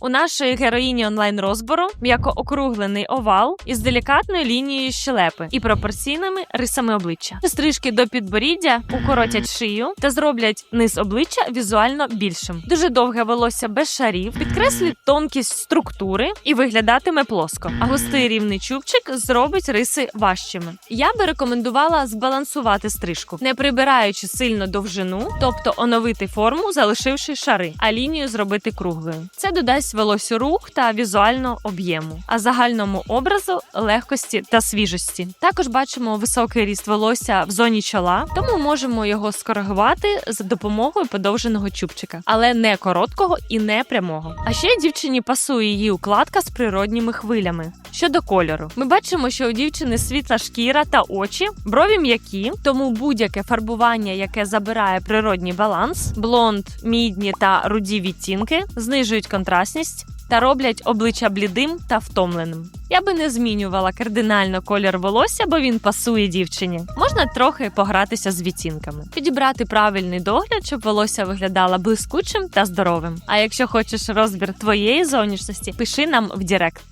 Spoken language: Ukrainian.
У нашої героїні онлайн розбору м'яко округлений овал із делікатною лінією щелепи і пропорційними рисами обличчя. Стрижки до підборіддя укоротять шию та зроблять низ обличчя візуально більшим. Дуже довге волосся без шарів, підкреслить тонкість структури і виглядатиме плоско. А густий рівний чубчик зробить риси важчими. Я би рекомендувала збалансувати стрижку, не прибираючи сильно довжину, тобто оновити форму, залишивши шари, а лінію зробити круглою. Це додасть волосю рух та візуально об'єму, а загальному образу легкості та свіжості. Також бачимо високий ріст волосся в зоні чола, тому можемо його скоригувати за допомогою подовженого чубчика, але не короткого і не прямого. А ще дівчині пасує її укладка з природніми хвилями. Щодо кольору, ми бачимо, що у дівчини світла шкіра та очі, брові м'які, тому будь-яке фарбування, яке забирає природній баланс, блонд, мідні та руді відтінки, знижують контрастність. Та роблять обличчя блідим та втомленим. Я би не змінювала кардинально колір волосся, бо він пасує дівчині. Можна трохи погратися з відтінками, підібрати правильний догляд, щоб волосся виглядало блискучим та здоровим. А якщо хочеш розбір твоєї зовнішності, пиши нам в Директ.